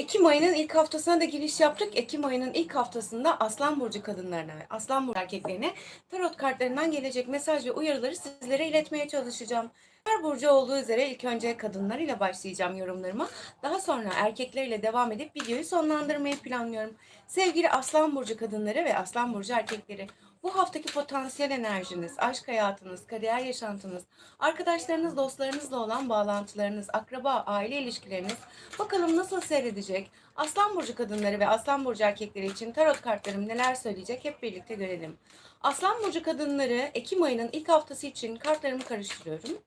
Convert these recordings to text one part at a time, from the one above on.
Ekim ayının ilk haftasına da giriş yaptık. Ekim ayının ilk haftasında Aslan Burcu kadınlarına Aslan Burcu erkeklerine tarot kartlarından gelecek mesaj ve uyarıları sizlere iletmeye çalışacağım. Her burcu olduğu üzere ilk önce kadınlar ile başlayacağım yorumlarıma. Daha sonra erkeklerle devam edip videoyu sonlandırmayı planlıyorum. Sevgili Aslan Burcu kadınları ve Aslan Burcu erkekleri, bu haftaki potansiyel enerjiniz, aşk hayatınız, kariyer yaşantınız, arkadaşlarınız, dostlarınızla olan bağlantılarınız, akraba, aile ilişkileriniz bakalım nasıl seyredecek? Aslan Burcu kadınları ve Aslan Burcu erkekleri için tarot kartlarım neler söyleyecek hep birlikte görelim. Aslan Burcu kadınları Ekim ayının ilk haftası için kartlarımı karıştırıyorum.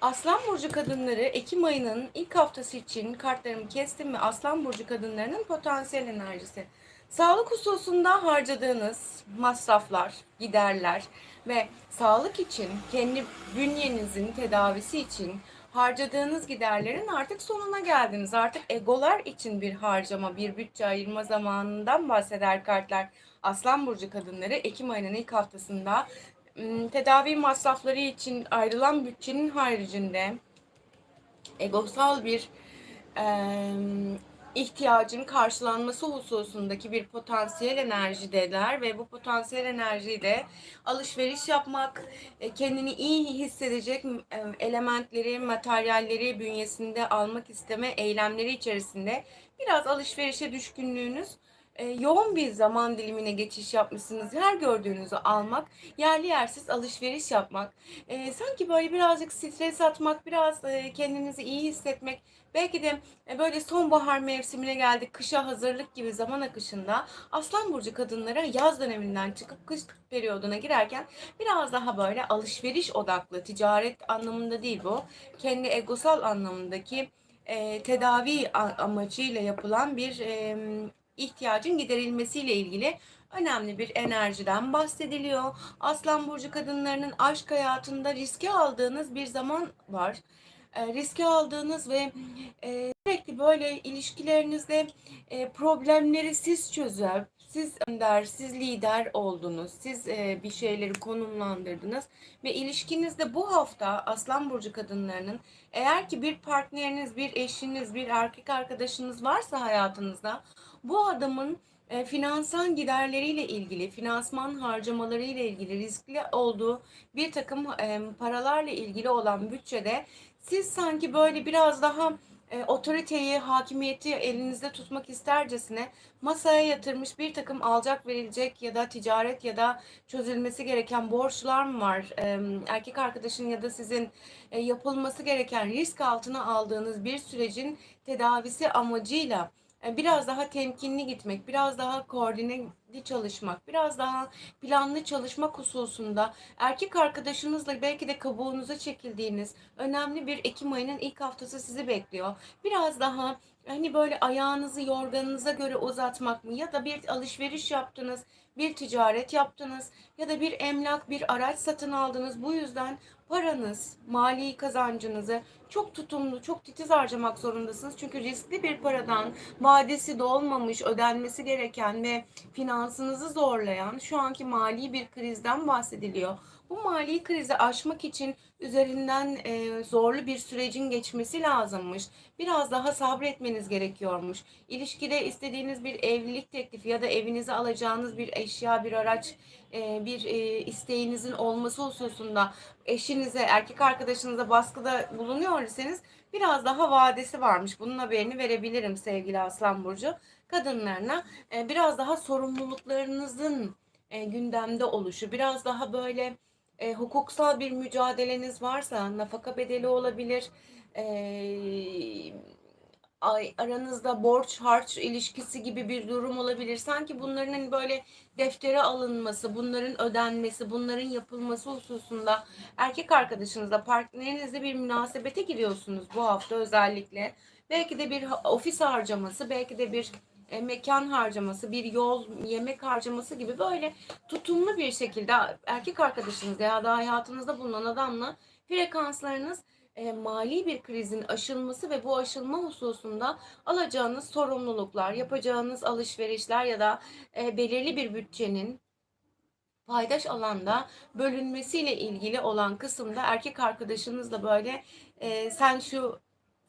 Aslan Burcu kadınları Ekim ayının ilk haftası için kartlarımı kestim ve Aslan Burcu kadınlarının potansiyel enerjisi. Sağlık hususunda harcadığınız masraflar, giderler ve sağlık için, kendi bünyenizin tedavisi için harcadığınız giderlerin artık sonuna geldiniz. Artık egolar için bir harcama, bir bütçe ayırma zamanından bahseder kartlar. Aslan Burcu kadınları Ekim ayının ilk haftasında tedavi masrafları için ayrılan bütçenin haricinde egosal bir ihtiyacın karşılanması hususundaki bir potansiyel enerjideler ve bu potansiyel enerjiyle alışveriş yapmak, e, kendini iyi hissedecek e, elementleri, materyalleri bünyesinde almak isteme eylemleri içerisinde biraz alışverişe düşkünlüğünüz e, yoğun bir zaman dilimine geçiş yapmışsınız. Her gördüğünüzü almak, yerli yersiz alışveriş yapmak, e, sanki böyle birazcık stres atmak, biraz e, kendinizi iyi hissetmek, belki de e, böyle sonbahar mevsimine geldik, kışa hazırlık gibi zaman akışında Aslan Burcu kadınlara yaz döneminden çıkıp kış periyoduna girerken biraz daha böyle alışveriş odaklı, ticaret anlamında değil bu, kendi egosal anlamındaki e, tedavi amacıyla yapılan bir e, ihtiyacın giderilmesiyle ilgili önemli bir enerjiden bahsediliyor. Aslan burcu kadınlarının aşk hayatında riske aldığınız bir zaman var. E, riske aldığınız ve e, sürekli böyle ilişkilerinizde e, problemleri siz çözer, siz önder, siz lider oldunuz, siz e, bir şeyleri konumlandırdınız ve ilişkinizde bu hafta Aslan burcu kadınlarının eğer ki bir partneriniz, bir eşiniz, bir erkek arkadaşınız varsa hayatınızda bu adamın e, finansal giderleriyle ilgili, finansman harcamalarıyla ilgili riskli olduğu bir takım e, paralarla ilgili olan bütçede siz sanki böyle biraz daha e, otoriteyi, hakimiyeti elinizde tutmak istercesine masaya yatırmış bir takım alacak verilecek ya da ticaret ya da çözülmesi gereken borçlar mı var? E, erkek arkadaşın ya da sizin e, yapılması gereken risk altına aldığınız bir sürecin tedavisi amacıyla biraz daha temkinli gitmek, biraz daha koordineli çalışmak, biraz daha planlı çalışmak hususunda erkek arkadaşınızla belki de kabuğunuza çekildiğiniz önemli bir Ekim ayının ilk haftası sizi bekliyor. Biraz daha hani böyle ayağınızı yorganınıza göre uzatmak mı ya da bir alışveriş yaptınız, bir ticaret yaptınız ya da bir emlak, bir araç satın aldınız. Bu yüzden paranız, mali kazancınızı çok tutumlu, çok titiz harcamak zorundasınız. Çünkü riskli bir paradan vadesi dolmamış, ödenmesi gereken ve finansınızı zorlayan şu anki mali bir krizden bahsediliyor. Bu mali krizi aşmak için üzerinden e, zorlu bir sürecin geçmesi lazımmış. Biraz daha sabretmeniz gerekiyormuş. İlişkide istediğiniz bir evlilik teklifi ya da evinize alacağınız bir eşya, bir araç, e, bir e, isteğinizin olması hususunda eşinize, erkek arkadaşınıza baskıda bulunuyor iseniz biraz daha vadesi varmış. Bunun haberini verebilirim sevgili Aslan Burcu kadınlarına. E, biraz daha sorumluluklarınızın e, gündemde oluşu, biraz daha böyle e, hukuksal bir mücadeleniz varsa nafaka bedeli olabilir. E, aranızda borç harç ilişkisi gibi bir durum olabilir. Sanki bunların hani böyle deftere alınması, bunların ödenmesi, bunların yapılması hususunda erkek arkadaşınızla, partnerinizle bir münasebete giriyorsunuz bu hafta özellikle. Belki de bir ofis harcaması, belki de bir e, mekan harcaması, bir yol, yemek harcaması gibi böyle tutumlu bir şekilde erkek arkadaşınız ya da hayatınızda bulunan adamla frekanslarınız e, mali bir krizin aşılması ve bu aşılma hususunda alacağınız sorumluluklar, yapacağınız alışverişler ya da e, belirli bir bütçenin paydaş alanda bölünmesiyle ilgili olan kısımda erkek arkadaşınızla böyle e, sen şu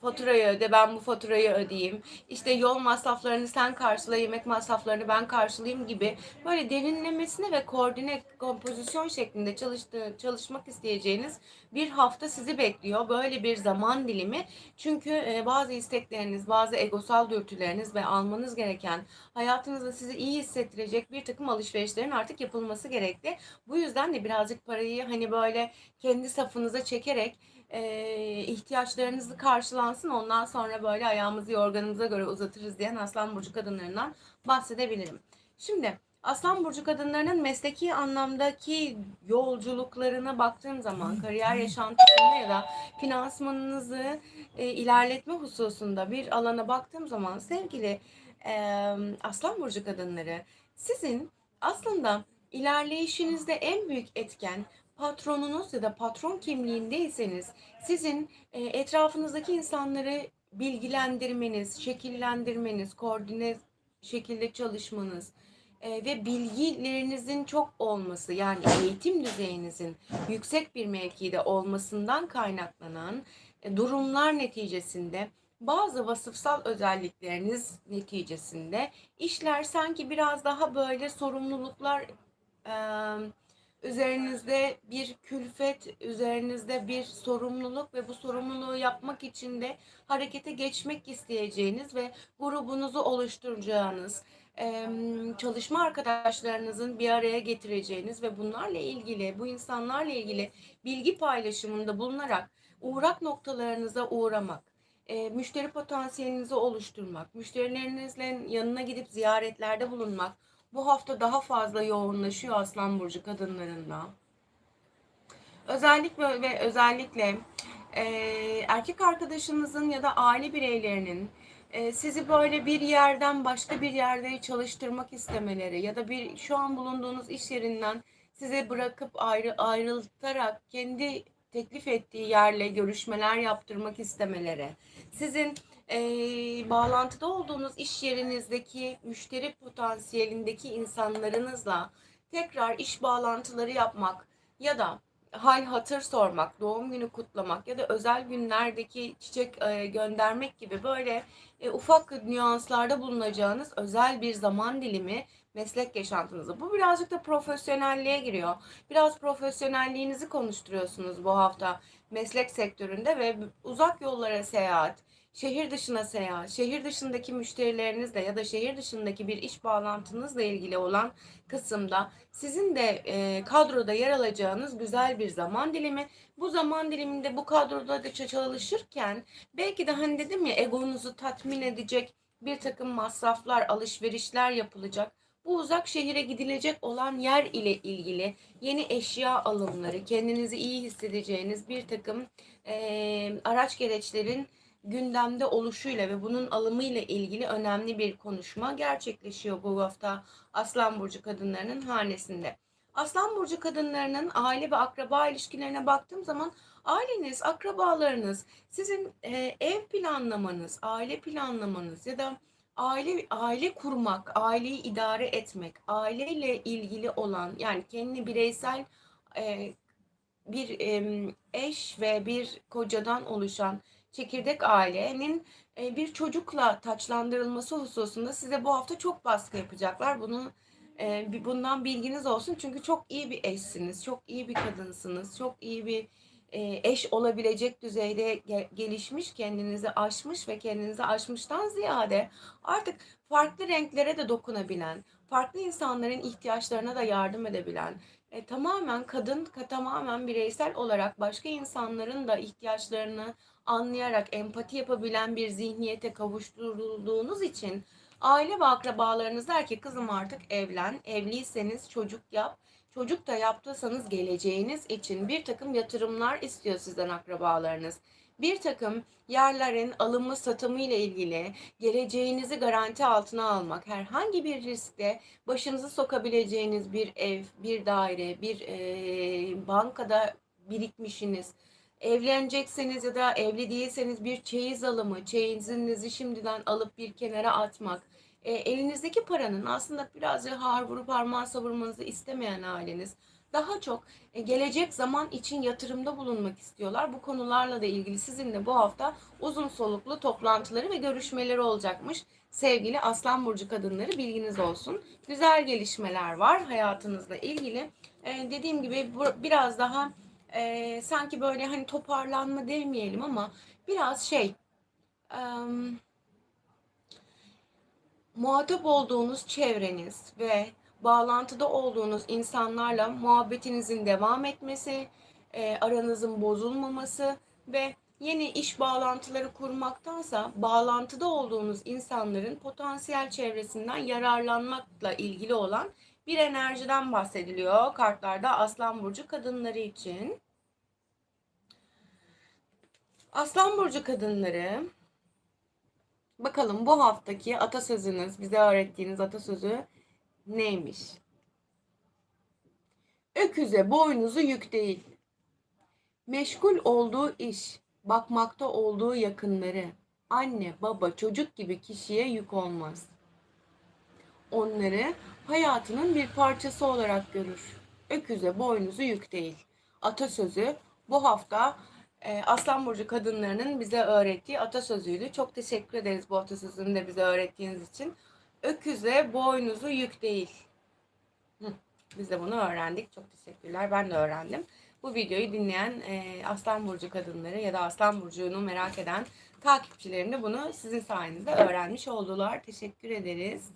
faturayı öde ben bu faturayı ödeyeyim. İşte yol masraflarını sen karşıla, yemek masraflarını ben karşılayayım gibi böyle derinlemesine ve koordine kompozisyon şeklinde çalıştığı, çalışmak isteyeceğiniz bir hafta sizi bekliyor. Böyle bir zaman dilimi. Çünkü e, bazı istekleriniz, bazı egosal dürtüleriniz ve almanız gereken hayatınızda sizi iyi hissettirecek bir takım alışverişlerin artık yapılması gerekli. Bu yüzden de birazcık parayı hani böyle kendi safınıza çekerek e, ihtiyaçlarınızı karşılansın ondan sonra böyle ayağımızı yorganımıza göre uzatırız diyen Aslan Burcu kadınlarından bahsedebilirim. Şimdi Aslan Burcu kadınlarının mesleki anlamdaki yolculuklarına baktığım zaman kariyer yaşantısında ya da finansmanınızı e, ilerletme hususunda bir alana baktığım zaman sevgili e, Aslan Burcu kadınları sizin aslında ilerleyişinizde en büyük etken patronunuz ya da patron kimliğindeyseniz sizin e, etrafınızdaki insanları bilgilendirmeniz, şekillendirmeniz, koordine şekilde çalışmanız e, ve bilgilerinizin çok olması yani eğitim düzeyinizin yüksek bir mevkide olmasından kaynaklanan e, durumlar neticesinde bazı vasıfsal özellikleriniz neticesinde işler sanki biraz daha böyle sorumluluklar e, üzerinizde bir külfet, üzerinizde bir sorumluluk ve bu sorumluluğu yapmak için de harekete geçmek isteyeceğiniz ve grubunuzu oluşturacağınız, çalışma arkadaşlarınızın bir araya getireceğiniz ve bunlarla ilgili, bu insanlarla ilgili bilgi paylaşımında bulunarak uğrak noktalarınıza uğramak, müşteri potansiyelinizi oluşturmak, müşterilerinizle yanına gidip ziyaretlerde bulunmak, bu hafta daha fazla yoğunlaşıyor Aslan Burcu kadınlarında. Özellikle ve özellikle e, erkek arkadaşınızın ya da aile bireylerinin e, sizi böyle bir yerden başka bir yerde çalıştırmak istemeleri ya da bir şu an bulunduğunuz iş yerinden size bırakıp ayrı ayrıltarak kendi teklif ettiği yerle görüşmeler yaptırmak istemeleri, sizin e, bağlantıda olduğunuz iş yerinizdeki müşteri potansiyelindeki insanlarınızla tekrar iş bağlantıları yapmak ya da hal hatır sormak, doğum günü kutlamak ya da özel günlerdeki çiçek e, göndermek gibi böyle e, ufak nüanslarda bulunacağınız özel bir zaman dilimi meslek yaşantınızda. Bu birazcık da profesyonelliğe giriyor. Biraz profesyonelliğinizi konuşturuyorsunuz bu hafta meslek sektöründe ve uzak yollara seyahat, şehir dışına seyahat, şehir dışındaki müşterilerinizle ya da şehir dışındaki bir iş bağlantınızla ilgili olan kısımda sizin de e, kadroda yer alacağınız güzel bir zaman dilimi. Bu zaman diliminde bu kadroda da çalışırken belki de hani dedim ya egonuzu tatmin edecek bir takım masraflar, alışverişler yapılacak. Bu uzak şehire gidilecek olan yer ile ilgili yeni eşya alımları, kendinizi iyi hissedeceğiniz bir takım e, araç gereçlerin gündemde oluşuyla ve bunun alımıyla ilgili önemli bir konuşma gerçekleşiyor bu hafta Aslan Burcu kadınlarının hanesinde. Aslan Burcu kadınlarının aile ve akraba ilişkilerine baktığım zaman aileniz, akrabalarınız, sizin e, ev planlamanız, aile planlamanız ya da aile aile kurmak, aileyi idare etmek, aileyle ilgili olan yani kendi bireysel e, bir e, eş ve bir kocadan oluşan çekirdek ailenin e, bir çocukla taçlandırılması hususunda size bu hafta çok baskı yapacaklar. Bunu e, bundan bilginiz olsun çünkü çok iyi bir eşsiniz, çok iyi bir kadınsınız, çok iyi bir e, eş olabilecek düzeyde gelişmiş, kendinizi aşmış ve kendinizi aşmıştan ziyade artık farklı renklere de dokunabilen, farklı insanların ihtiyaçlarına da yardım edebilen, e, tamamen kadın, tamamen bireysel olarak başka insanların da ihtiyaçlarını anlayarak empati yapabilen bir zihniyete kavuşturulduğunuz için aile ve akrabalarınız der ki kızım artık evlen, evliyseniz çocuk yap, çocuk da yaptıysanız geleceğiniz için bir takım yatırımlar istiyor sizden akrabalarınız. Bir takım yerlerin alımı satımı ile ilgili geleceğinizi garanti altına almak, herhangi bir riskte başınızı sokabileceğiniz bir ev, bir daire, bir e, bankada birikmişiniz, evlenecekseniz ya da evli değilseniz bir çeyiz alımı, çeyizinizi şimdiden alıp bir kenara atmak, e, elinizdeki paranın aslında birazcık har vurup parmağı savurmanızı istemeyen aileniz daha çok e, gelecek zaman için yatırımda bulunmak istiyorlar. Bu konularla da ilgili sizinle bu hafta uzun soluklu toplantıları ve görüşmeleri olacakmış. Sevgili Aslan Burcu kadınları bilginiz olsun. Güzel gelişmeler var hayatınızla ilgili. Ee, dediğim gibi biraz daha e, sanki böyle hani toparlanma demeyelim ama biraz şey e, muhatap olduğunuz çevreniz ve bağlantıda olduğunuz insanlarla muhabbetinizin devam etmesi, e, aranızın bozulmaması ve yeni iş bağlantıları kurmaktansa bağlantıda olduğunuz insanların potansiyel çevresinden yararlanmakla ilgili olan bir enerjiden bahsediliyor kartlarda Aslan Burcu kadınları için. Aslan Burcu kadınları bakalım bu haftaki atasözünüz, bize öğrettiğiniz atasözü neymiş? Öküze boynuzu yük değil. Meşgul olduğu iş, bakmakta olduğu yakınları, anne, baba, çocuk gibi kişiye yük olmaz. Onları hayatının bir parçası olarak görür. Öküze boynuzu yük değil. Atasözü bu hafta Aslan Burcu kadınlarının bize öğrettiği atasözüydü. Çok teşekkür ederiz bu atasözünü de bize öğrettiğiniz için. Öküze boynuzu yük değil. Biz de bunu öğrendik. Çok teşekkürler. Ben de öğrendim. Bu videoyu dinleyen e, Aslan Burcu kadınları ya da Aslan Burcu'nu merak eden takipçilerim de bunu sizin sayenizde öğrenmiş oldular. Teşekkür ederiz.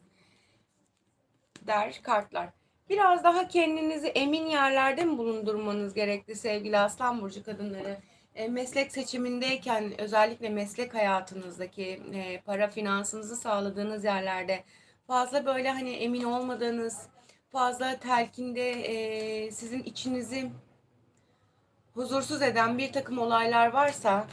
Der kartlar. Biraz daha kendinizi emin yerlerde mi bulundurmanız gerekli sevgili Aslan Burcu kadınları? E, meslek seçimindeyken özellikle meslek hayatınızdaki e, para finansınızı sağladığınız yerlerde fazla böyle hani emin olmadığınız, fazla telkinde e, sizin içinizi huzursuz eden bir takım olaylar varsa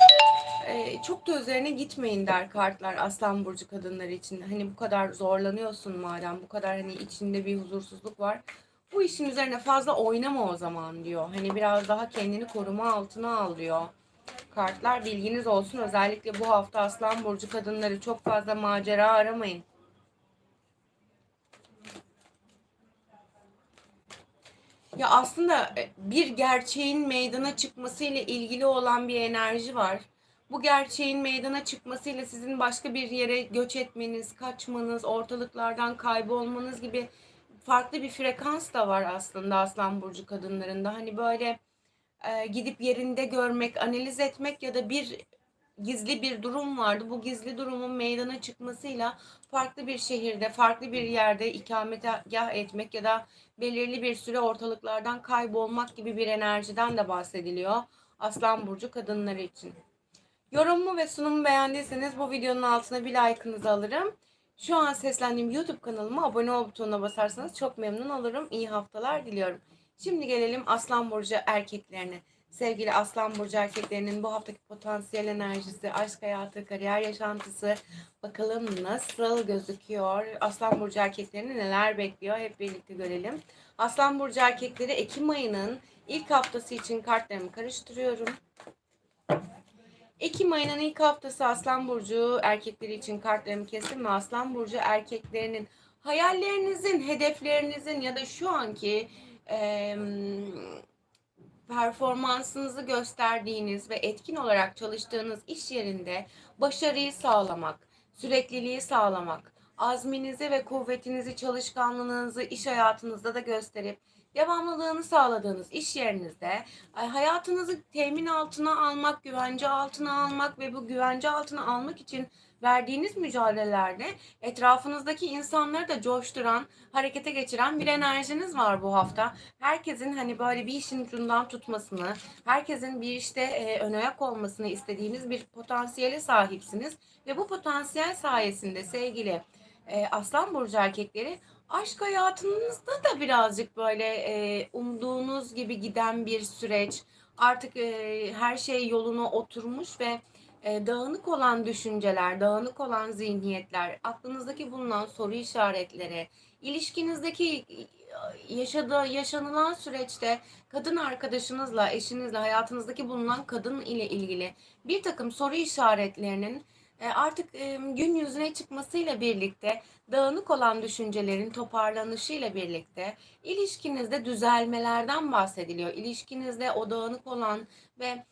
çok da üzerine gitmeyin der kartlar Aslan Burcu kadınları için. Hani bu kadar zorlanıyorsun madem, bu kadar hani içinde bir huzursuzluk var. Bu işin üzerine fazla oynama o zaman diyor. Hani biraz daha kendini koruma altına al diyor. Kartlar bilginiz olsun. Özellikle bu hafta Aslan Burcu kadınları çok fazla macera aramayın. Ya aslında e, bir gerçeğin meydana çıkması ile ilgili olan bir enerji var. Bu gerçeğin meydana çıkmasıyla sizin başka bir yere göç etmeniz, kaçmanız, ortalıklardan kaybolmanız gibi farklı bir frekans da var aslında Aslan Burcu kadınlarında. Hani böyle e, gidip yerinde görmek, analiz etmek ya da bir gizli bir durum vardı. Bu gizli durumun meydana çıkmasıyla farklı bir şehirde, farklı bir yerde ikametgah etmek ya da belirli bir süre ortalıklardan kaybolmak gibi bir enerjiden de bahsediliyor Aslan Burcu kadınları için. Yorumumu ve sunumu beğendiyseniz bu videonun altına bir like'ınızı alırım. Şu an seslendiğim YouTube kanalıma abone ol butonuna basarsanız çok memnun olurum. İyi haftalar diliyorum. Şimdi gelelim Aslan Burcu erkeklerine. Sevgili Aslan Burcu erkeklerinin bu haftaki potansiyel enerjisi, aşk hayatı, kariyer yaşantısı bakalım nasıl gözüküyor? Aslan Burcu erkeklerini neler bekliyor? Hep birlikte görelim. Aslan Burcu erkekleri Ekim ayının ilk haftası için kartlarımı karıştırıyorum. Ekim ayının ilk haftası Aslan Burcu erkekleri için kartlarımı kestim ve Aslan Burcu erkeklerinin hayallerinizin, hedeflerinizin ya da şu anki e, performansınızı gösterdiğiniz ve etkin olarak çalıştığınız iş yerinde başarıyı sağlamak, sürekliliği sağlamak, azminizi ve kuvvetinizi, çalışkanlığınızı iş hayatınızda da gösterip devamlılığını sağladığınız iş yerinizde hayatınızı temin altına almak, güvence altına almak ve bu güvence altına almak için verdiğiniz mücadelelerde etrafınızdaki insanları da coşturan, harekete geçiren bir enerjiniz var bu hafta. Herkesin hani böyle bir işin ucundan tutmasını, herkesin bir işte e, ön ayak olmasını istediğiniz bir potansiyele sahipsiniz ve bu potansiyel sayesinde sevgili e, Aslan Burcu erkekleri aşk hayatınızda da birazcık böyle e, umduğunuz gibi giden bir süreç. Artık e, her şey yoluna oturmuş ve e, dağınık olan düşünceler, dağınık olan zihniyetler, aklınızdaki bulunan soru işaretleri, ilişkinizdeki yaşadığı yaşanılan süreçte kadın arkadaşınızla, eşinizle, hayatınızdaki bulunan kadın ile ilgili bir takım soru işaretlerinin E, Artık e, gün yüzüne çıkmasıyla birlikte dağınık olan düşüncelerin toparlanışıyla birlikte ilişkinizde düzelmelerden bahsediliyor. İlişkinizde o dağınık olan ve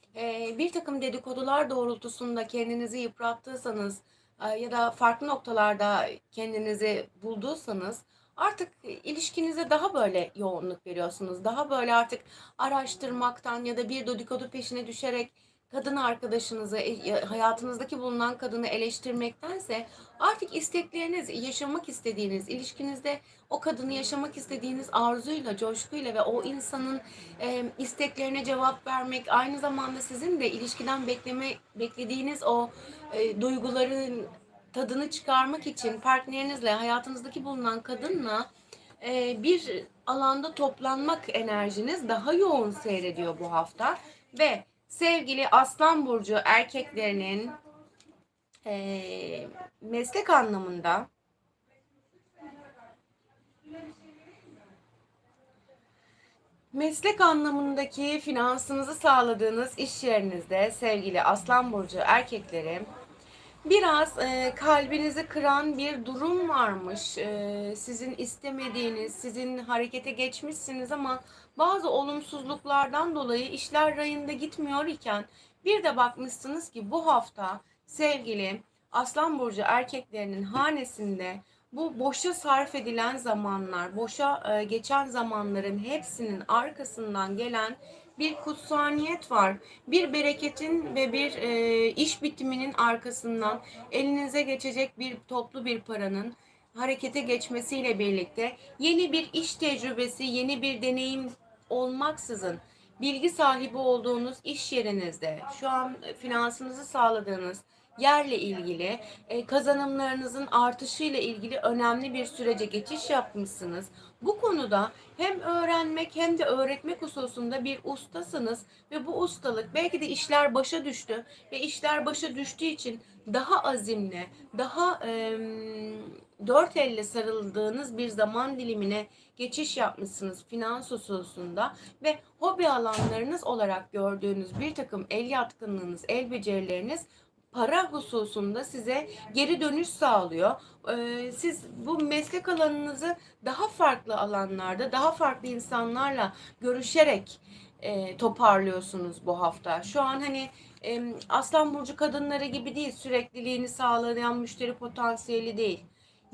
bir takım dedikodular doğrultusunda kendinizi yıprattıysanız e, ya da farklı noktalarda kendinizi bulduysanız artık ilişkinize daha böyle yoğunluk veriyorsunuz. Daha böyle artık araştırmaktan ya da bir dedikodu peşine düşerek kadın arkadaşınızı, e, hayatınızdaki bulunan kadını eleştirmektense artık istekleriniz, yaşamak istediğiniz, ilişkinizde o kadını yaşamak istediğiniz arzuyla, coşkuyla ve o insanın e, isteklerine cevap vermek, aynı zamanda sizin de ilişkiden bekleme beklediğiniz o e, duyguların tadını çıkarmak için partnerinizle, hayatınızdaki bulunan kadınla e, bir alanda toplanmak enerjiniz daha yoğun seyrediyor bu hafta ve sevgili Aslan Burcu erkeklerinin e, meslek anlamında meslek anlamındaki finansınızı sağladığınız iş yerinizde sevgili Aslan Burcu erkekleri Biraz e, kalbinizi kıran bir durum varmış. E, sizin istemediğiniz, sizin harekete geçmişsiniz ama bazı olumsuzluklardan dolayı işler rayında gitmiyor iken bir de bakmışsınız ki bu hafta sevgili Aslan Burcu erkeklerinin hanesinde bu boşa sarf edilen zamanlar, boşa e, geçen zamanların hepsinin arkasından gelen bir kutsaniyet var. Bir bereketin ve bir e, iş bitiminin arkasından elinize geçecek bir toplu bir paranın harekete geçmesiyle birlikte yeni bir iş tecrübesi, yeni bir deneyim olmaksızın bilgi sahibi olduğunuz iş yerinizde şu an finansınızı sağladığınız yerle ilgili e, kazanımlarınızın artışıyla ilgili önemli bir sürece geçiş yapmışsınız. Bu konuda hem öğrenmek hem de öğretmek hususunda bir ustasınız ve bu ustalık belki de işler başa düştü ve işler başa düştüğü için daha azimli, daha e, dört elle sarıldığınız bir zaman dilimine geçiş yapmışsınız finans hususunda ve hobi alanlarınız olarak gördüğünüz bir takım el yatkınlığınız, el becerileriniz para hususunda size geri dönüş sağlıyor. Ee, siz bu meslek alanınızı daha farklı alanlarda, daha farklı insanlarla görüşerek e, toparlıyorsunuz bu hafta. Şu an hani e, Aslan Burcu kadınları gibi değil, sürekliliğini sağlayan müşteri potansiyeli değil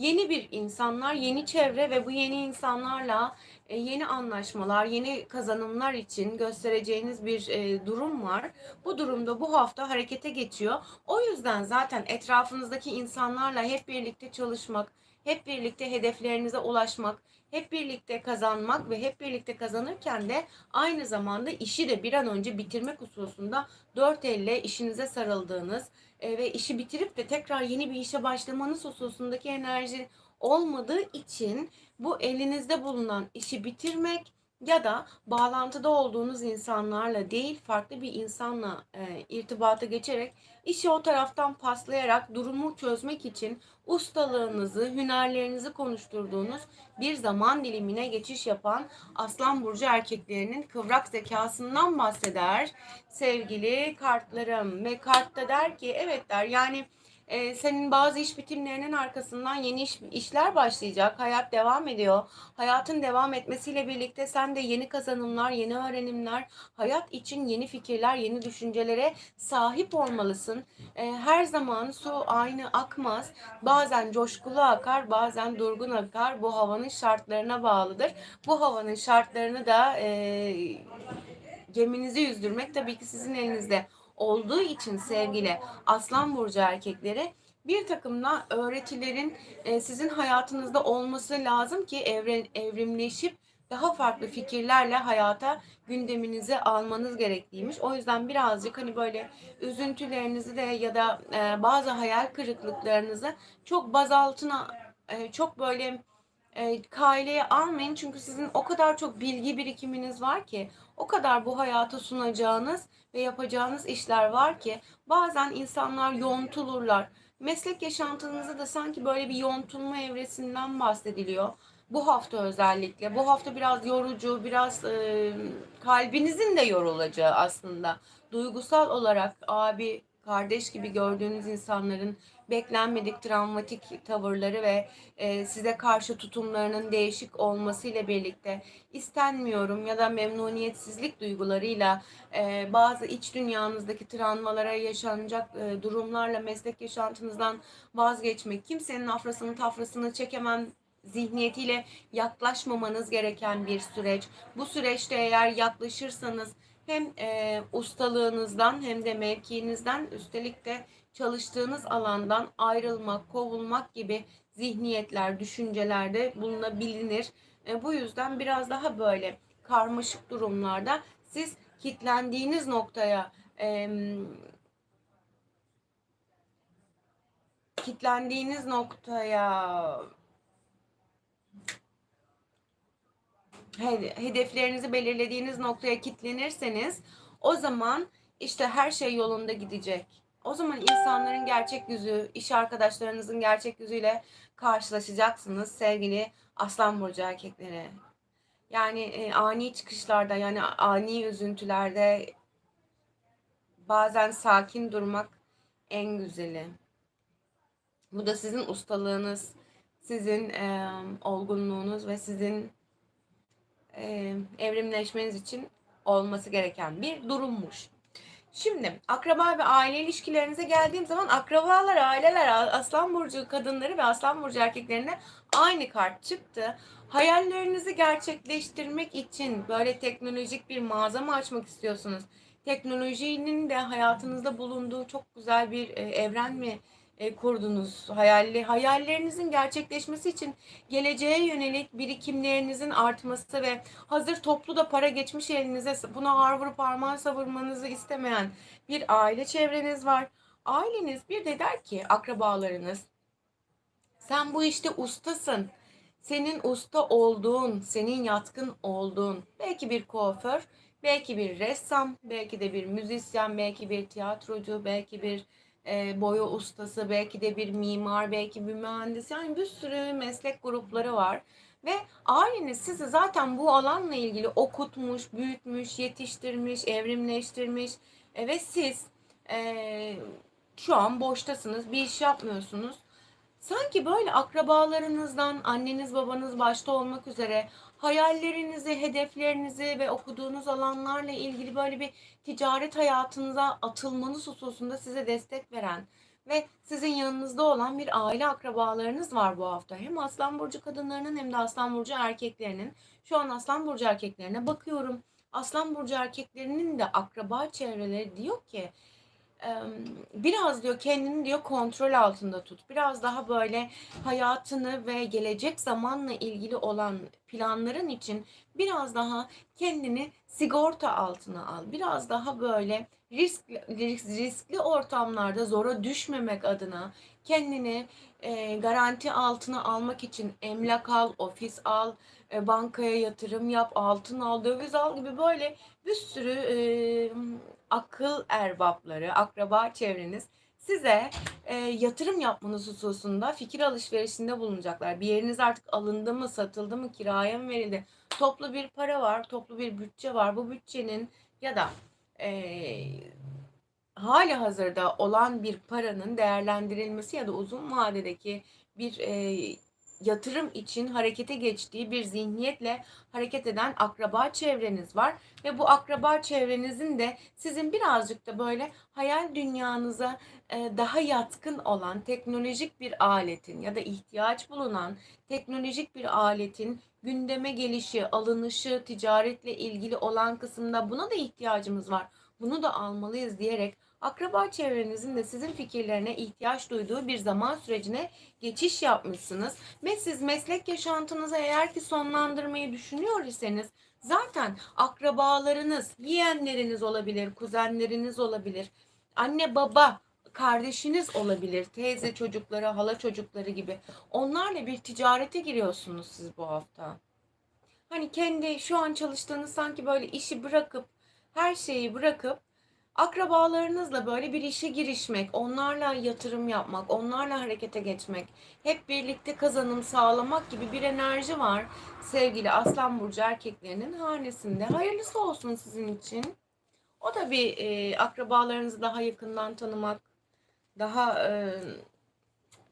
yeni bir insanlar, yeni çevre ve bu yeni insanlarla e, yeni anlaşmalar, yeni kazanımlar için göstereceğiniz bir e, durum var. Bu durumda bu hafta harekete geçiyor. O yüzden zaten etrafınızdaki insanlarla hep birlikte çalışmak, hep birlikte hedeflerinize ulaşmak, hep birlikte kazanmak ve hep birlikte kazanırken de aynı zamanda işi de bir an önce bitirmek hususunda dört elle işinize sarıldığınız e, ve işi bitirip de tekrar yeni bir işe başlamanız hususundaki enerji olmadığı için bu elinizde bulunan işi bitirmek ya da bağlantıda olduğunuz insanlarla değil farklı bir insanla e, irtibata geçerek işi o taraftan paslayarak durumu çözmek için ustalığınızı, hünerlerinizi konuşturduğunuz bir zaman dilimine geçiş yapan Aslan Burcu erkeklerinin kıvrak zekasından bahseder sevgili kartlarım. Ve kartta der ki evet der. Yani e, senin bazı iş bitimlerinin arkasından yeni iş, işler başlayacak. Hayat devam ediyor. Hayatın devam etmesiyle birlikte sen de yeni kazanımlar, yeni öğrenimler, hayat için yeni fikirler, yeni düşüncelere sahip olmalısın. E, her zaman su aynı akmaz. Bazen coşkulu akar, bazen durgun akar. Bu havanın şartlarına bağlıdır. Bu havanın şartlarını da e, geminizi yüzdürmek tabii ki sizin elinizde olduğu için sevgili Aslan Burcu erkekleri bir takımda öğretilerin e, sizin hayatınızda olması lazım ki evren, evrimleşip daha farklı fikirlerle hayata gündeminize almanız gerekliymiş. O yüzden birazcık hani böyle üzüntülerinizi de ya da e, bazı hayal kırıklıklarınızı çok baz altına e, çok böyle e, almayın. Çünkü sizin o kadar çok bilgi birikiminiz var ki o kadar bu hayata sunacağınız ve yapacağınız işler var ki bazen insanlar yontulurlar. Meslek yaşantınızda da sanki böyle bir yontulma evresinden bahsediliyor. Bu hafta özellikle. Bu hafta biraz yorucu, biraz e, kalbinizin de yorulacağı aslında. Duygusal olarak abi kardeş gibi gördüğünüz insanların beklenmedik travmatik tavırları ve e, size karşı tutumlarının değişik olmasıyla birlikte istenmiyorum ya da memnuniyetsizlik duygularıyla e, bazı iç dünyanızdaki travmalara yaşanacak e, durumlarla meslek yaşantınızdan vazgeçmek, kimsenin afrasını tafrasını çekemem zihniyetiyle yaklaşmamanız gereken bir süreç. Bu süreçte eğer yaklaşırsanız hem e, ustalığınızdan hem de mevkiinizden üstelik de çalıştığınız alandan ayrılmak, kovulmak gibi zihniyetler, düşüncelerde bulunabilir. E, bu yüzden biraz daha böyle karmaşık durumlarda siz kitlendiğiniz noktaya e, kitlendiğiniz noktaya hedeflerinizi belirlediğiniz noktaya kitlenirseniz o zaman işte her şey yolunda gidecek. O zaman insanların gerçek yüzü, iş arkadaşlarınızın gerçek yüzüyle karşılaşacaksınız sevgili Aslan Burcu erkekleri. Yani e, ani çıkışlarda yani ani üzüntülerde bazen sakin durmak en güzeli. Bu da sizin ustalığınız, sizin e, olgunluğunuz ve sizin e, evrimleşmeniz için olması gereken bir durummuş. Şimdi akraba ve aile ilişkilerinize geldiğim zaman akrabalar, aileler, aslan burcu kadınları ve aslan burcu erkeklerine aynı kart çıktı. Hayallerinizi gerçekleştirmek için böyle teknolojik bir mağaza mı açmak istiyorsunuz? Teknolojinin de hayatınızda bulunduğu çok güzel bir e, evren mi e, kurdunuz. Hayalli, hayallerinizin gerçekleşmesi için geleceğe yönelik birikimlerinizin artması ve hazır toplu da para geçmiş elinize buna harvur parmağı savurmanızı istemeyen bir aile çevreniz var. Aileniz bir de der ki akrabalarınız sen bu işte ustasın. Senin usta olduğun, senin yatkın olduğun belki bir kuaför, belki bir ressam, belki de bir müzisyen, belki bir tiyatrocu, belki bir e, boya ustası, belki de bir mimar, belki bir mühendis. Yani bir sürü meslek grupları var. Ve aileniz sizi zaten bu alanla ilgili okutmuş, büyütmüş, yetiştirmiş, evrimleştirmiş. E, ve siz e, şu an boştasınız, bir iş yapmıyorsunuz. Sanki böyle akrabalarınızdan, anneniz babanız başta olmak üzere hayallerinizi, hedeflerinizi ve okuduğunuz alanlarla ilgili böyle bir ticaret hayatınıza atılmanız hususunda size destek veren ve sizin yanınızda olan bir aile akrabalarınız var bu hafta. Hem Aslan Burcu kadınlarının hem de Aslan Burcu erkeklerinin. Şu an Aslan Burcu erkeklerine bakıyorum. Aslan Burcu erkeklerinin de akraba çevreleri diyor ki biraz diyor kendini diyor kontrol altında tut. Biraz daha böyle hayatını ve gelecek zamanla ilgili olan planların için biraz daha kendini sigorta altına al. Biraz daha böyle risk, riskli ortamlarda zora düşmemek adına kendini e, garanti altına almak için emlak al, ofis al, e, bankaya yatırım yap, altın al, döviz al gibi böyle bir sürü e, akıl erbapları, akraba çevreniz size e, yatırım yapmanız hususunda fikir alışverişinde bulunacaklar. Bir yeriniz artık alındı mı, satıldı mı, kiraya mı verildi? Toplu bir para var, toplu bir bütçe var. Bu bütçenin ya da e, hali hazırda olan bir paranın değerlendirilmesi ya da uzun vadedeki bir e, yatırım için harekete geçtiği bir zihniyetle hareket eden akraba çevreniz var ve bu akraba çevrenizin de sizin birazcık da böyle hayal dünyanıza e, daha yatkın olan teknolojik bir aletin ya da ihtiyaç bulunan teknolojik bir aletin gündeme gelişi, alınışı, ticaretle ilgili olan kısımda buna da ihtiyacımız var. Bunu da almalıyız diyerek akraba çevrenizin de sizin fikirlerine ihtiyaç duyduğu bir zaman sürecine geçiş yapmışsınız. Ve siz meslek yaşantınızı eğer ki sonlandırmayı düşünüyor iseniz zaten akrabalarınız, yeğenleriniz olabilir, kuzenleriniz olabilir, anne baba, kardeşiniz olabilir, teyze çocukları, hala çocukları gibi. Onlarla bir ticarete giriyorsunuz siz bu hafta. Hani kendi şu an çalıştığınız sanki böyle işi bırakıp, her şeyi bırakıp akrabalarınızla böyle bir işe girişmek, onlarla yatırım yapmak, onlarla harekete geçmek, hep birlikte kazanım sağlamak gibi bir enerji var sevgili Aslan Burcu erkeklerinin hanesinde. Hayırlısı olsun sizin için. O da bir e, akrabalarınızı daha yakından tanımak, daha e,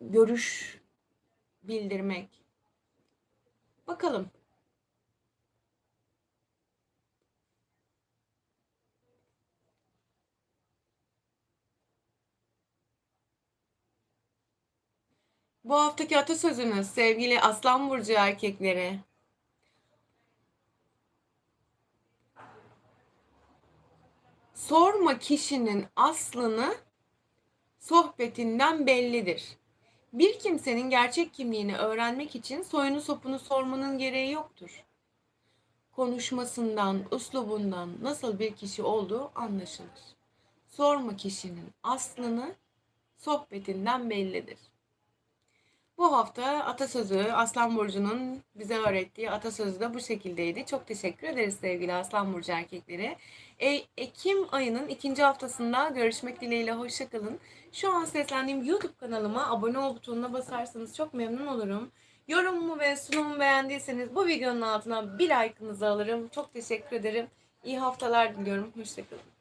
görüş bildirmek. Bakalım. Bu haftaki atasözümüz sevgili Aslan Burcu erkekleri. Sorma kişinin aslını sohbetinden bellidir. Bir kimsenin gerçek kimliğini öğrenmek için soyunu sopunu sormanın gereği yoktur. Konuşmasından, üslubundan nasıl bir kişi olduğu anlaşılır. Sorma kişinin aslını sohbetinden bellidir. Bu hafta atasözü Aslan Burcu'nun bize öğrettiği atasözü de bu şekildeydi. Çok teşekkür ederiz sevgili Aslan Burcu erkekleri. E, Ekim ayının ikinci haftasında görüşmek dileğiyle hoşçakalın. Şu an seslendiğim YouTube kanalıma abone ol butonuna basarsanız çok memnun olurum. Yorumumu ve sunumumu beğendiyseniz bu videonun altına bir like'ınızı alırım. Çok teşekkür ederim. İyi haftalar diliyorum. Hoşçakalın.